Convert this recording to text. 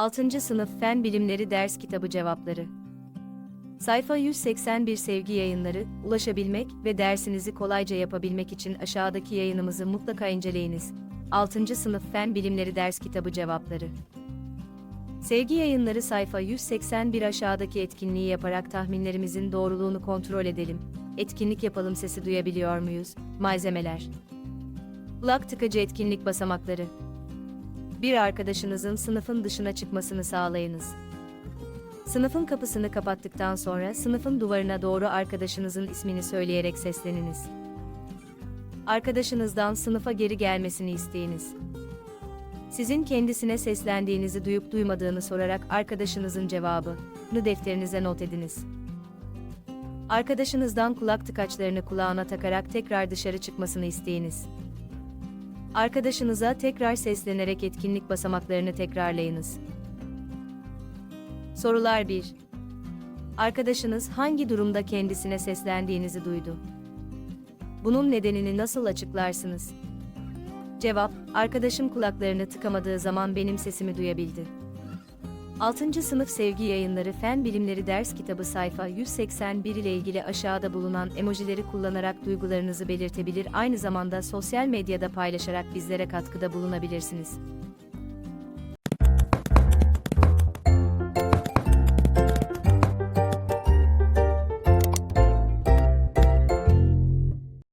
6. Sınıf Fen Bilimleri Ders Kitabı Cevapları Sayfa 181 Sevgi Yayınları, ulaşabilmek ve dersinizi kolayca yapabilmek için aşağıdaki yayınımızı mutlaka inceleyiniz. 6. Sınıf Fen Bilimleri Ders Kitabı Cevapları Sevgi Yayınları sayfa 181 aşağıdaki etkinliği yaparak tahminlerimizin doğruluğunu kontrol edelim. Etkinlik yapalım sesi duyabiliyor muyuz? Malzemeler Kulak tıkacı etkinlik basamakları bir arkadaşınızın sınıfın dışına çıkmasını sağlayınız. Sınıfın kapısını kapattıktan sonra sınıfın duvarına doğru arkadaşınızın ismini söyleyerek sesleniniz. Arkadaşınızdan sınıfa geri gelmesini isteyiniz. Sizin kendisine seslendiğinizi duyup duymadığını sorarak arkadaşınızın cevabını defterinize not ediniz. Arkadaşınızdan kulak tıkaçlarını kulağına takarak tekrar dışarı çıkmasını isteyiniz. Arkadaşınıza tekrar seslenerek etkinlik basamaklarını tekrarlayınız. Sorular 1. Arkadaşınız hangi durumda kendisine seslendiğinizi duydu? Bunun nedenini nasıl açıklarsınız? Cevap: Arkadaşım kulaklarını tıkamadığı zaman benim sesimi duyabildi. 6. Sınıf Sevgi Yayınları Fen Bilimleri Ders Kitabı sayfa 181 ile ilgili aşağıda bulunan emojileri kullanarak duygularınızı belirtebilir aynı zamanda sosyal medyada paylaşarak bizlere katkıda bulunabilirsiniz.